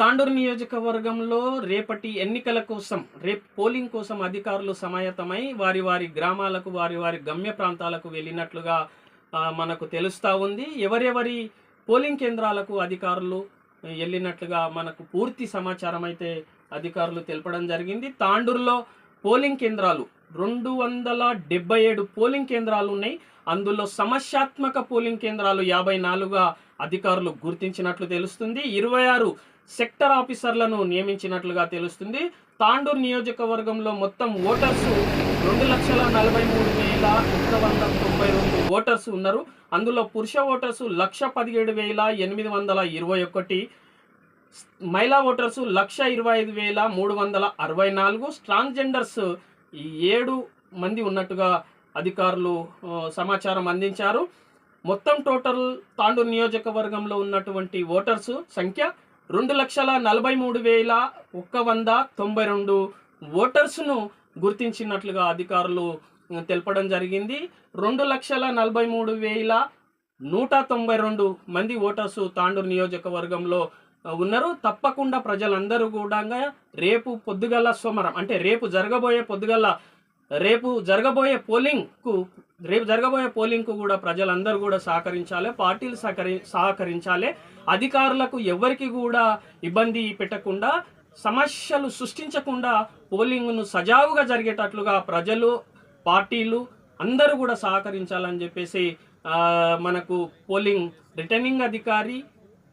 తాండూరు నియోజకవర్గంలో రేపటి ఎన్నికల కోసం రేపు పోలింగ్ కోసం అధికారులు సమాయత్తమై వారి వారి గ్రామాలకు వారి వారి గమ్య ప్రాంతాలకు వెళ్ళినట్లుగా మనకు తెలుస్తూ ఉంది. ఎవరెవరి పోలింగ్ కేంద్రాలకు అధికారులు వెళ్ళినట్లుగా మనకు పూర్తి సమాచారం అయితే అధికారులు తెలపడం జరిగింది. తాండూరులో పోలింగ్ కేంద్రాలు రెండు వందల డెబ్బై ఏడు పోలింగ్ కేంద్రాలు ఉన్నాయి. అందులో సమస్యాత్మక పోలింగ్ కేంద్రాలు యాభై నాలుగుగా అధికారులు గుర్తించినట్లు తెలుస్తుంది. ఇరవై ఆరు సెక్టర్ ఆఫీసర్లను నియమించినట్లుగా తెలుస్తుంది. తాండూరు నియోజకవర్గంలో మొత్తం ఓటర్స్ రెండు లక్షల నలభై మూడు వేల ఒక వంద తొంభై రెండు ఓటర్స్ ఉన్నారు. అందులో పురుష ఓటర్సు లక్ష పదిహేడు వేల ఎనిమిది వందల ఇరవై ఒకటి మహిళా ఓటర్సు లక్ష ఇరవై ఐదు వేల మూడు వందల అరవై నాలుగు స్ట్రాంగ్ జెండర్స్ ఏడు మంది ఉన్నట్టుగా అధికారులు సమాచారం అందించారు. మొత్తం టోటల్ తాండూరు నియోజకవర్గంలో ఉన్నటువంటి ఓటర్స్ సంఖ్య రెండు లక్షల నలభై మూడు వేల ఒక్క వంద తొంభై రెండు ఓటర్స్ను గుర్తించినట్లుగా అధికారులు తెలపడం జరిగింది. రెండు లక్షల నలభై మూడు వేల నూట తొంభై రెండు మంది ఓటర్స్ తాండూరు నియోజకవర్గంలో ఉన్నారు. తప్పకుండా ప్రజలందరూ కూడా రేపు పొద్దుగల సోమరం అంటే రేపు జరగబోయే పొద్దుగల రేపు జరగబోయే పోలింగ్కు రేపు జరగబోయే పోలింగ్కు కూడా ప్రజలందరూ కూడా సహకరించాలి పార్టీలు సహకరి సహకరించాలి. అధికారులకు ఎవరికి కూడా ఇబ్బంది పెట్టకుండా సమస్యలు సృష్టించకుండా పోలింగ్ను సజావుగా జరిగేటట్లుగా ప్రజలు పార్టీలు అందరూ కూడా సహకరించాలని చెప్పేసి మనకు పోలింగ్ రిటర్నింగ్ అధికారి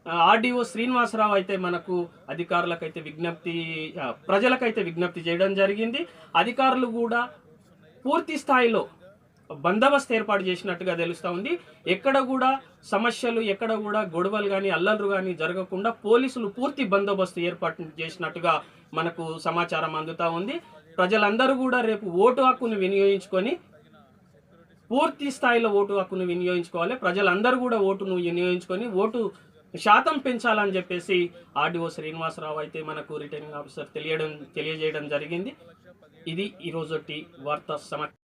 ఆర్డీఓ శ్రీనివాసరావు అయితే మనకు అధికారులకైతే విజ్ఞప్తి ప్రజలకైతే విజ్ఞప్తి చేయడం జరిగింది. అధికారులు కూడా పూర్తి స్థాయిలో బందోబస్తు ఏర్పాటు చేసినట్టుగా తెలుస్తూ ఉంది. ఎక్కడ కూడా సమస్యలు ఎక్కడ కూడా గొడవలు కానీ అల్లర్లు కానీ జరగకుండా పోలీసులు పూర్తి బందోబస్తు ఏర్పాటు చేసినట్టుగా మనకు సమాచారం అందుతూ ఉంది. ప్రజలందరూ కూడా రేపు ఓటు హక్కును వినియోగించుకొని పూర్తి స్థాయిలో ఓటు హక్కును వినియోగించుకోవాలి. ప్రజలందరూ కూడా ఓటును వినియోగించుకొని ఓటు శాతం పెంచాలని చెప్పేసి ఆర్డీఓ శ్రీనివాసరావు అయితే మనకు రిటర్నింగ్ ఆఫీసర్ తెలియడం తెలియజేయడం జరిగింది. ఇది ఈరోజు వార్తా సమాచారం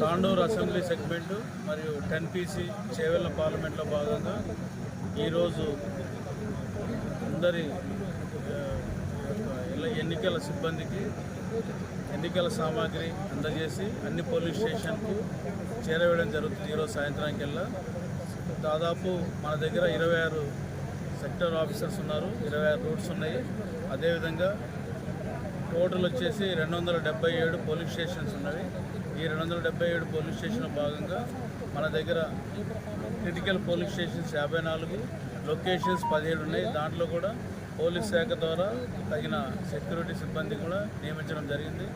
తాండూరు అసెంబ్లీ సెగ్మెంటు మరియు టెన్ పీసీ చేవెళ్ళ పార్లమెంట్లో భాగంగా ఈరోజు అందరి ఎన్నికల సిబ్బందికి ఎన్నికల సామాగ్రి అందజేసి అన్ని పోలీస్ స్టేషన్కు చేరవేయడం జరుగుతుంది ఈరోజు సాయంత్రానికల్లా. దాదాపు మన దగ్గర ఇరవై ఆరు సెక్టర్ ఆఫీసర్స్ ఉన్నారు ఇరవై ఆరు రూట్స్ ఉన్నాయి. అదేవిధంగా టోటల్ వచ్చేసి రెండు వందల డెబ్బై ఏడు పోలీస్ స్టేషన్స్ ఉన్నవి. ఈ రెండు వందల డెబ్బై ఏడు పోలీస్ స్టేషన్ భాగంగా మన దగ్గర క్రిటికల్ పోలీస్ స్టేషన్స్ యాభై నాలుగు లొకేషన్స్ పదిహేడు ఉన్నాయి. దాంట్లో కూడా పోలీస్ శాఖ ద్వారా తగిన సెక్యూరిటీ సిబ్బంది కూడా నియమించడం జరిగింది.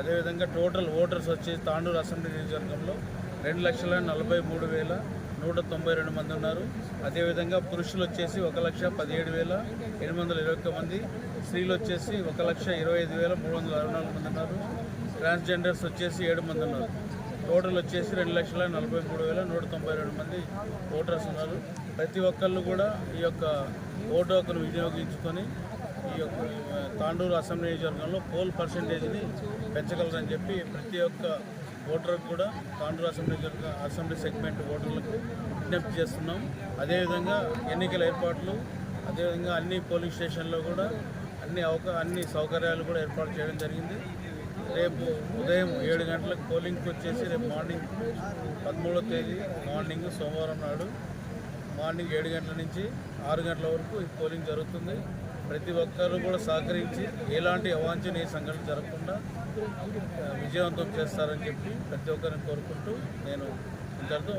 అదేవిధంగా టోటల్ ఓటర్స్ వచ్చి తాండూరు అసెంబ్లీ నియోజకవర్గంలో రెండు లక్షల నలభై మూడు వేల నూట తొంభై రెండు మంది ఉన్నారు. అదేవిధంగా పురుషులు వచ్చేసి ఒక లక్ష పదిహేడు వేల ఎనిమిది వందల ఇరవై ఒక్క మంది. స్త్రీలు వచ్చేసి ఒక లక్ష ఇరవై ఐదు వేల మూడు వందల అరవై నాలుగు మంది ఉన్నారు. ట్రాన్స్జెండర్స్ వచ్చేసి ఏడు మంది ఉన్నారు. టోటల్ వచ్చేసి రెండు లక్షల నలభై మూడు వేల నూట తొంభై రెండు మంది ఓటర్స్ ఉన్నారు. ప్రతి ఒక్కళ్ళు కూడా ఈ యొక్క ఓటు హక్కును వినియోగించుకొని ఈ యొక్క తాండూరు అసెంబ్లీ నియోజకవర్గంలో పోల్ పర్సంటేజ్ని పెంచగలరని చెప్పి ప్రతి ఒక్క ఓటర్కి కూడా తాండూరు అసెంబ్లీ అసెంబ్లీ సెగ్మెంట్ ఓటర్లకు విజ్ఞప్తి చేస్తున్నాం. అదేవిధంగా ఎన్నికల ఏర్పాట్లు అదేవిధంగా అన్ని పోలింగ్ స్టేషన్లో కూడా అన్ని అవకా అన్ని సౌకర్యాలు కూడా ఏర్పాటు చేయడం జరిగింది. రేపు ఉదయం ఏడు గంటలకు పోలింగ్కి వచ్చేసి రేపు మార్నింగ్ పదమూడవ తేదీ మార్నింగ్ సోమవారం నాడు మార్నింగ్ ఏడు గంటల నుంచి ఆరు గంటల వరకు ఈ పోలింగ్ జరుగుతుంది. ప్రతి ఒక్కరు కూడా సహకరించి ఎలాంటి అవాంఛనీయ సంఘటన జరగకుండా విజయవంతం చేస్తారని చెప్పి ప్రతి ఒక్కరిని కోరుకుంటూ నేను ఇంతటితో